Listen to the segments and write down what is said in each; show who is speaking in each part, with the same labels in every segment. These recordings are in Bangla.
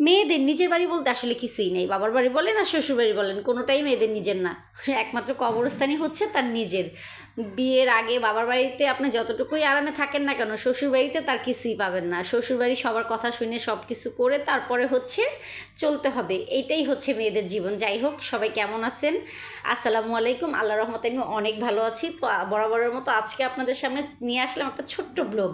Speaker 1: মেয়েদের নিজের বাড়ি বলতে আসলে কিছুই নেই। বাবার বাড়ি বলেন আর শ্বশুর বাড়ি বলেন, কোনোটাই মেয়েদের নিজের না। একমাত্র কবরস্থানই হচ্ছে তার নিজের। বিয়ের আগে বাবার বাড়িতে আপনি যতটুকুই আরামে থাকেন না কেন, শ্বশুর বাড়িতে তার কিছুই পাবেন না। শ্বশুর বাড়ি সবার কথা শুনে সব কিছু করে তারপরে হচ্ছে চলতে হবে। এইটাই হচ্ছে মেয়েদের জীবন। যাই হোক, সবাই কেমন আছেন? আসসালামু আলাইকুম। আল্লাহ রহমতে আমি অনেক ভালো আছি। তো বরাবরের মতো আজকে আপনাদের সামনে নিয়ে আসলাম একটা ছোট্ট ব্লগ।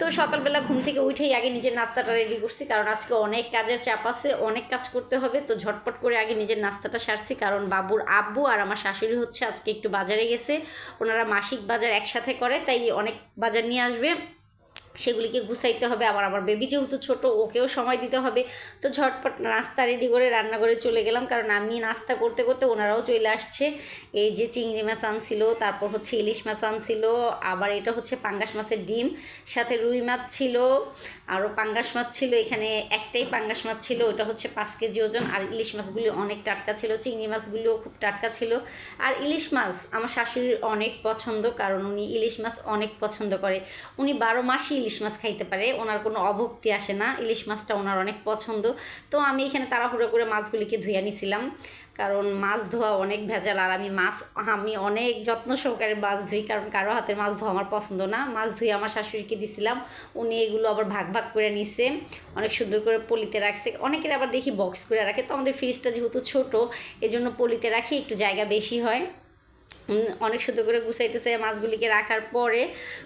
Speaker 1: তো সকালবেলা ঘুম থেকে উঠেই আগে নিজের নাস্তাটা রেডি করছি, কারণ আজকে অনেক কাজের চাপ আছে, অনেক কাজ করতে হবে, তো ঝটপট করে আগে নিজের নাস্তাটা সারছি, কারণ বাবুর আব্বু আর আমার শাশুড়ি হচ্ছে আজকে একটু বাজারে গেছে, ওনারা মাসিক বাজার একসাথে করে, তাই অনেক বাজার নিয়ে আসবে। সেগুলিকে গুছাইতে হবে। আবার আমার বেবি যেহেতু ছোট, ওকেও সময় দিতে হবে। তো ঝটপট নাস্তা রেডি করে রান্না করে চলে গেলাম। কারণ আমি নাস্তা করতে করতে ওনারাও চলে আসছে। এই যে চিংড়ি মাছ আনছিল, তারপর হচ্ছে ইলিশ মাছ আনছিল, আবার এটা হচ্ছে পাঙ্গাস মাছের ডিম, সাথে রুই মাছ ছিল, আরও পাঙ্গাস মাছ ছিল, এখানে একটাই পাঙ্গাস মাছ ছিল, ওটা হচ্ছে পাঁচ কেজি ওজন, আর ইলিশ মাছগুলি অনেক টাটকা ছিল, চিংড়ি মাছগুলিও খুব টাটকা ছিল। আর ইলিশ মাছ আমার শাশুড়ির অনেক পছন্দ, কারণ উনি ইলিশ মাছ অনেক পছন্দ করে। উনি বারো মাসই ইলিশ মাছ খাইতে পারে, ওনার কোনো অভক্তি আসে না, ইলিশ মাছটা ওনার অনেক পছন্দ। তো আমি এখানে তাড়াহুড়ো করে মাছগুলিকে ধুয়ে নিছিলাম, কারণ মাছ ধোয়া অনেক ভেজাল আর আমি মাছ, আমি অনেক যত্ন সহকারে মাছ ধুই, কারণ কারও হাতের মাছ ধোয়া আমার পছন্দ না। মাছ ধুয়ে আমার শাশুড়িকে দিছিলাম, উনি এগুলো আবার ভাগ ভাগ করে নিছে, অনেক সুন্দর করে পলিতে রাখছে। অনেকের আবার দেখি বক্স করে রাখে, তো আমাদের ফ্রিজটা যেহেতু ছোটো, এজন্য পলিতে রাখি, একটু জায়গা বেশি হয়। অনেক সুন্দর করে গুছাই টুসাই মাছগুলিকে রাখার পরে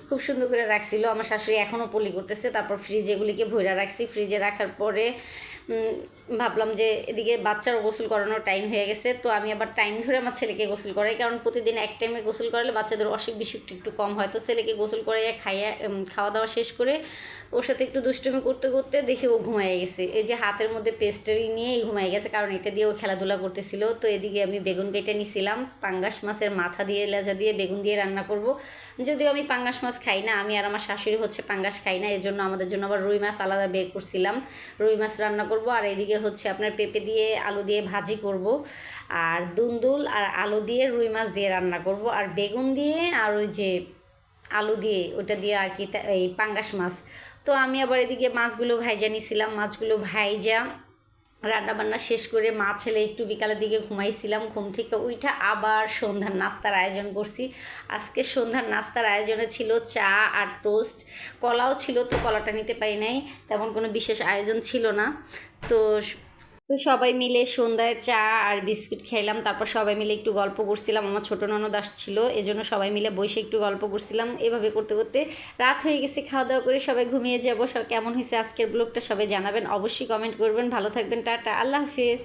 Speaker 1: খুব সুন্দর করে রাখছিল। আমার শাশুড়ি এখনও পলি করতেছে, তারপর ফ্রিজে এগুলিকে ভইরা রাখছি। ফ্রিজে রাখার পরে ভাবলাম যে এদিকে বাচ্চার গোসল করানোর টাইম হয়ে গেছে, তো আমি আবার টাইম ধরে আমার ছেলেকে গোসল করাই, কারণ প্রতিদিন এক টাইমে গোসল করালে বাচ্চাদের অসুখ বিসুখটা একটু কম হয়। তো ছেলেকে গোসল করে খাইয়া খাওয়া দাওয়া শেষ করে ওর সাথে একটু দুষ্টুমি করতে করতে দেখে ও ঘুমায় গেছে। এই যে হাতের মধ্যে পেস্টারি নিয়েই ঘুমায় গেছে, কারণ এটা দিয়ে ও খেলাধুলা করতেছিল। তো এদিকে আমি বেগুন কেটে নিছিলাম, পাঙ্গাস মাছের মাথা দিয়ে, লেজা দিয়ে, বেগুন দিয়ে রান্না করব। যদিও আমি পাঙ্গাস মাছ খাই না, আমি আর আমার শাশুড়ি হচ্ছে পাঙ্গাস খাই না, এজন্য আমাদের জন্য আবার রুই মাছ আলাদা বের করছিলাম। রুই মাছ রান্না করব, আর এদিকে হচ্ছে আপনার পেঁপে দিয়ে, আলু দিয়ে ভাজি করব। আর দুন্দুল আর আলু দিয়ে, রুই মাছ দিয়ে রান্না করব। আর বেগুন দিয়ে আর ওই যে আলু দিয়ে ওটা দিয়ে আর কি এই পাঙ্গাস মাছ। তো আমি আবার এদিকে মাছগুলো ভাইজা নিছিলাম, মাছগুলো ভাইজা রান্না বান্না শেষ করে মা ছেলে একটু বিকালের দিকে ঘুমাইছিলাম, ঘুম থেকে ওইটা আবার সন্ধ্যার নাস্তার আয়োজন করছি। আজকে সন্ধ্যার নাস্তার আয়োজনে ছিল চা আর টোস্ট। কলাও ছিল তো কলাটা নিতে পাই নাই, তেমন কোনো বিশেষ আয়োজন ছিল না। তো তো সবাই মিলে সন্ধ্যায় চা আর বিস্কিট খেলাম তারপর সবাই মিলে একটু গল্প করছিলাম। আমার ছোটো ননদ আসছিল, এজন্য সবাই মিলে বসে একটু গল্প করছিলাম। এভাবে করতে করতে রাত হয়ে গেছে। খাওয়া দাওয়া করে সবাই ঘুমিয়ে যাব। কেমন হয়েছে আজকের ব্লগটা সবাই জানাবেন। অবশ্যই কমেন্ট করবেন। ভালো থাকবেন। টাটা। আল্লাহ হাফিজ।